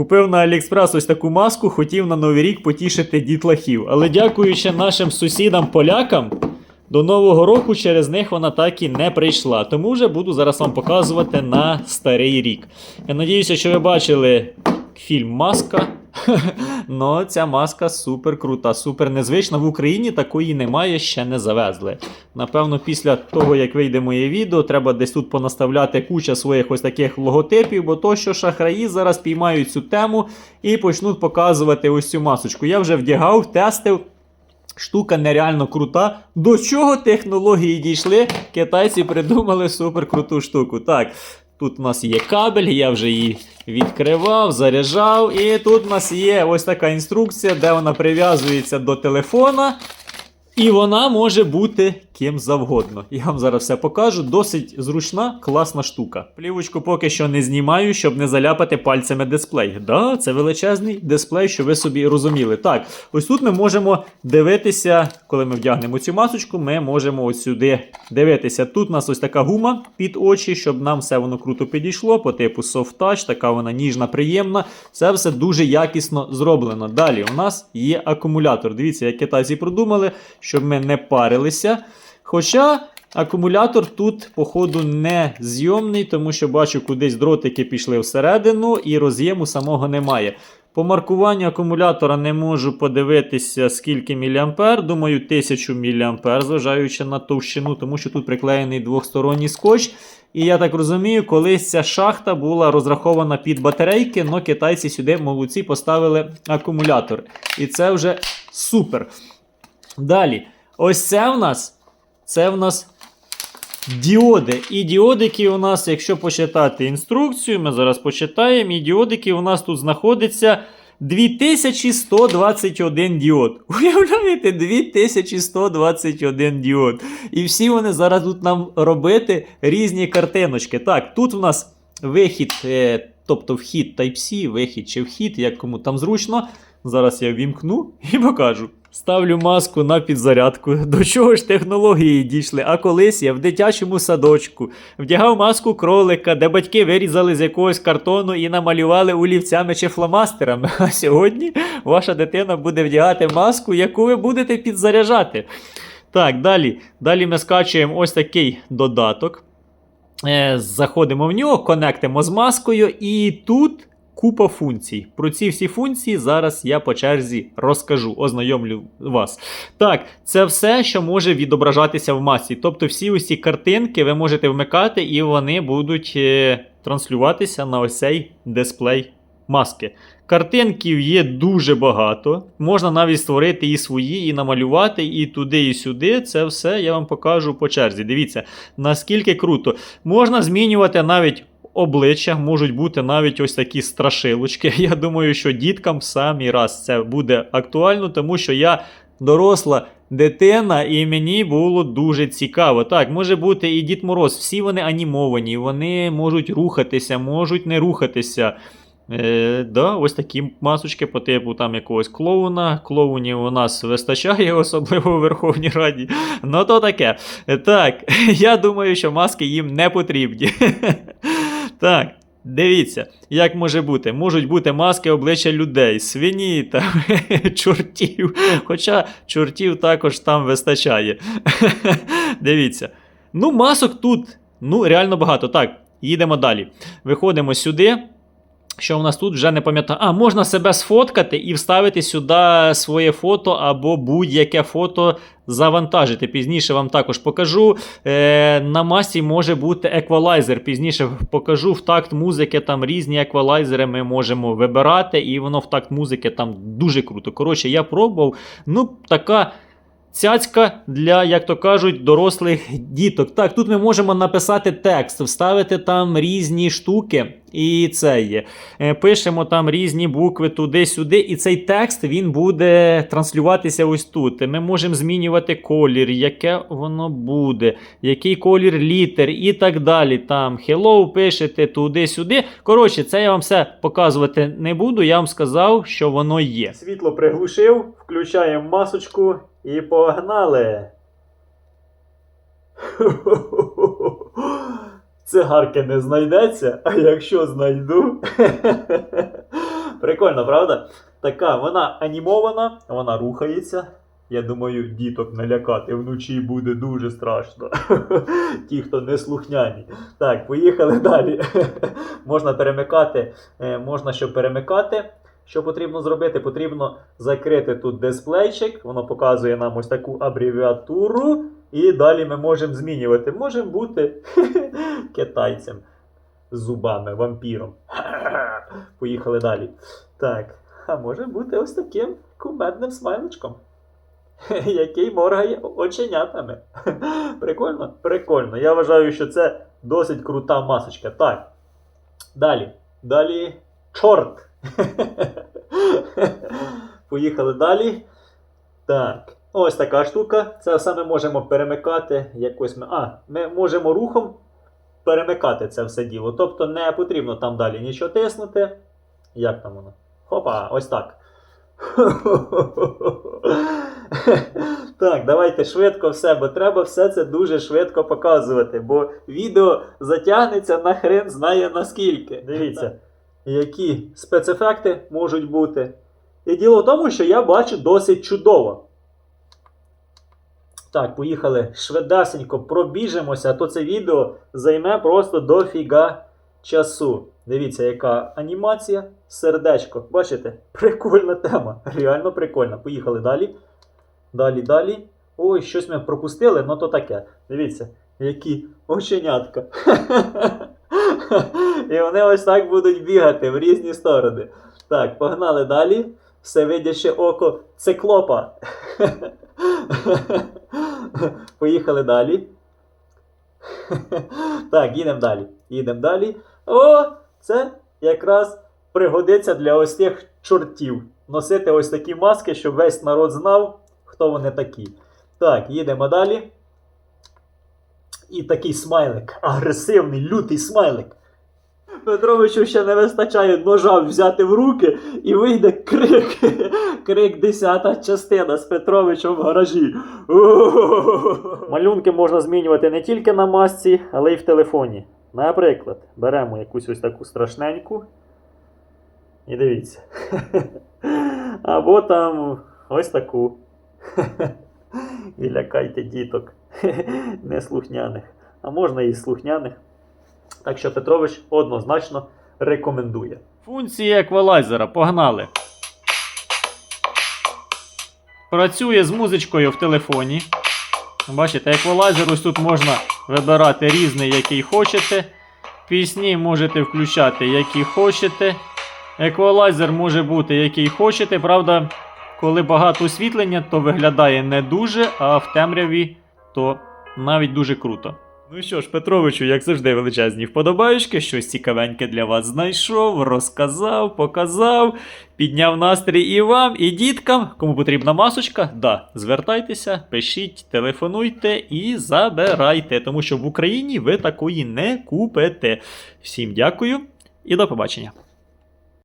Купив на Аліекспрес ось таку маску, хотів на Новий рік потішити дітлахів. Але дякуючи нашим сусідам-полякам, до Нового року через них вона так і не прийшла. Тому вже буду зараз вам показувати на старий рік. Я надіюся, що ви бачили фільм Маска. Ну, ця маска супер крута, супер незвична. В Україні такої немає, ще не завезли. Напевно, після того, як вийде моє відео, треба десь тут понаставляти куча своїх ось таких логотипів, бо то, що шахраї зараз піймають цю тему і почнуть показувати ось цю масочку. Я вже вдягав, тестив. Штука нереально крута. До чого технології дійшли? Китайці придумали супер круту штуку. Так, тут у нас є кабель, я вже її відкривав, заряджав. І тут у нас є ось така інструкція, де вона прив'язується до телефона. І вона може бути ким завгодно. Я вам зараз все покажу. Досить зручна, класна штука. Плівочку поки що не знімаю, щоб не заляпати пальцями дисплей. Да, це величезний дисплей, що ви собі розуміли. Так, ось тут ми можемо дивитися, коли ми вдягнемо цю масочку, ми можемо ось сюди дивитися. Тут у нас ось така гума під очі, щоб нам все воно круто підійшло, по типу soft touch, така вона ніжна, приємна. Це все дуже якісно зроблено. Далі у нас є акумулятор. Дивіться, як китайці продумали, щоб ми не парилися. Хоча акумулятор тут, походу, не зйомний, тому що бачу, кудись дротики пішли всередину, і роз'єму самого немає. По маркуванню акумулятора не можу подивитися, скільки мА. Думаю, 1000 мА, зважаючи на товщину, тому що тут приклеєний двохсторонній скотч. І я так розумію, колись ця шахта була розрахована під батарейки, але китайці сюди молодці поставили акумулятор. І це вже супер. Далі, ось це в нас. Це в нас діоди. І діодики у нас, якщо почитати інструкцію, ми зараз почитаємо, і діодики у нас тут знаходиться 2121 діод. Уявляєте, 2121 діод. І всі вони зараз тут нам робити різні картиночки. Так, тут у нас вихід, е, тобто вхід Type-C, вихід чи вхід, як кому там зручно. Зараз я вімкну і покажу. Ставлю маску на підзарядку. До чого ж технології дійшли? А колись я в дитячому садочку вдягав маску кролика, де батьки вирізали з якогось картону і намалювали олівцями чи фломастерами. А сьогодні ваша дитина буде вдягати маску, яку ви будете підзаряджати. Так, далі. Далі ми скачуємо ось такий додаток. Е, заходимо в нього, конектимо з маскою, і тут купа функцій. Про ці всі функції зараз я по черзі розкажу, ознайомлю вас. Так, це все, що може відображатися в масці. Тобто, всі усі картинки ви можете вмикати, і вони будуть е, транслюватися на ось цей дисплей маски. Картинків є дуже багато. Можна навіть створити і свої, і намалювати, і туди, і сюди. Це все я вам покажу по черзі. Дивіться, наскільки круто. Можна змінювати навіть. Обличчя можуть бути навіть ось такі страшилочки. Я думаю, що діткам в самий раз це буде актуально, тому що я доросла дитина, і мені було дуже цікаво. Так, може бути і Дід Мороз. Всі вони анімовані, вони можуть рухатися, можуть не рухатися. Е, да, Ось такі масочки по типу там якогось клоуна. Клоунів у нас вистачає, особливо у Верховній Раді. Ну то таке. Так, я думаю, що маски їм не потрібні. Так. Дивіться, як може бути. Можуть бути маски обличчя людей, свині, там, чортів. Хоча чортів також там вистачає. Дивіться. Ну, масок тут ну, реально багато. Так, їдемо далі. Виходимо сюди. Що в нас тут вже не пам'ятаю. А, можна себе сфоткати і вставити сюди своє фото або будь-яке фото завантажити. Пізніше вам також покажу. Е, на масі може бути еквалайзер. Пізніше покажу в такт музики. Там різні еквалайзери ми можемо вибирати, і воно в такт музики там дуже круто. Коротше, я пробував. Ну, така. Цяцька для, як то кажуть, дорослих діток. Так, тут ми можемо написати текст, вставити там різні штуки, і це є. Е, Пишемо там різні букви туди-сюди, і цей текст він буде транслюватися ось тут. Ми можемо змінювати колір, яке воно буде, який колір літер і так далі. Там hello пишете туди-сюди. Коротше, це я вам все показувати не буду. Я вам сказав, що воно є. Світло приглушив, включаємо масочку. І погнали. Цигарки не знайдеться, а якщо знайду. Прикольно, правда? Така, вона анімована, вона рухається. Я думаю, діток налякати вночі буде дуже страшно. Ті, хто не слухняні. Так, поїхали далі. можна перемикати, е, можна що перемикати. Що потрібно зробити? Потрібно закрити тут дисплейчик, воно показує нам ось таку абревіатуру, і далі ми можемо змінювати. Можемо бути китайцем з зубами, вампіром. Поїхали далі. Так, а може бути ось таким кумедним смайличком, який моргає оченятами. Прикольно? Прикольно. Я вважаю, що це досить крута масочка. Так. Далі. Далі. Чорт. Поїхали далі. Так. Ось така штука. Це все ми можемо перемикати. Якось ми. А, ми можемо рухом перемикати це все діло. Тобто не потрібно там далі нічого тиснути. Як там воно? Хопа, ось так. Так, давайте швидко все, бо треба все це дуже швидко показувати, бо відео затягнеться на хрен знає наскільки. Дивіться, які спецефекти можуть бути. І діло в тому, що я бачу досить чудово. Так, поїхали швидесенько пробіжимося, а то це відео займе просто дофіга часу. Дивіться, яка анімація, сердечко. Бачите? Прикольна тема. Реально прикольна. Поїхали далі. Далі, далі. Ой, щось ми пропустили, ну то таке. Дивіться, які оченятка. І вони ось так будуть бігати в різні сторони. Так, погнали далі. Всевидяще око циклопа. Поїхали далі. Так, їдемо далі. Їдемо далі. О, це якраз пригодиться для ось тих чортів. Носити ось такі маски, щоб весь народ знав, хто вони такі. Так, їдемо далі. І такий смайлик. Агресивний, лютий смайлик. Петровичу ще не вистачає ножа взяти в руки і вийде крик. Крик 10 частина з Петровичем в гаражі. Малюнки можна змінювати не тільки на масці, але й в телефоні. Наприклад, беремо якусь ось таку страшненьку. І дивіться. Або там ось таку. І лякайте діток неслухняних. А можна і слухняних. Так що Петрович однозначно рекомендує. Функції еквалайзера, погнали. Працює з музичкою в телефоні. Бачите, еквалайзер ось тут можна вибирати різний, який хочете. Пісні можете включати, які хочете. Еквалайзер може бути який хочете. Правда, коли багато освітлення, то виглядає не дуже, а в темряві то навіть дуже круто. Ну що ж, Петровичу, як завжди, величезні вподобаючки, щось цікавеньке для вас знайшов, розказав, показав, підняв настрій і вам, і діткам. Кому потрібна масочка, да, звертайтеся, пишіть, телефонуйте і забирайте, тому що в Україні ви такої не купите. Всім дякую і до побачення.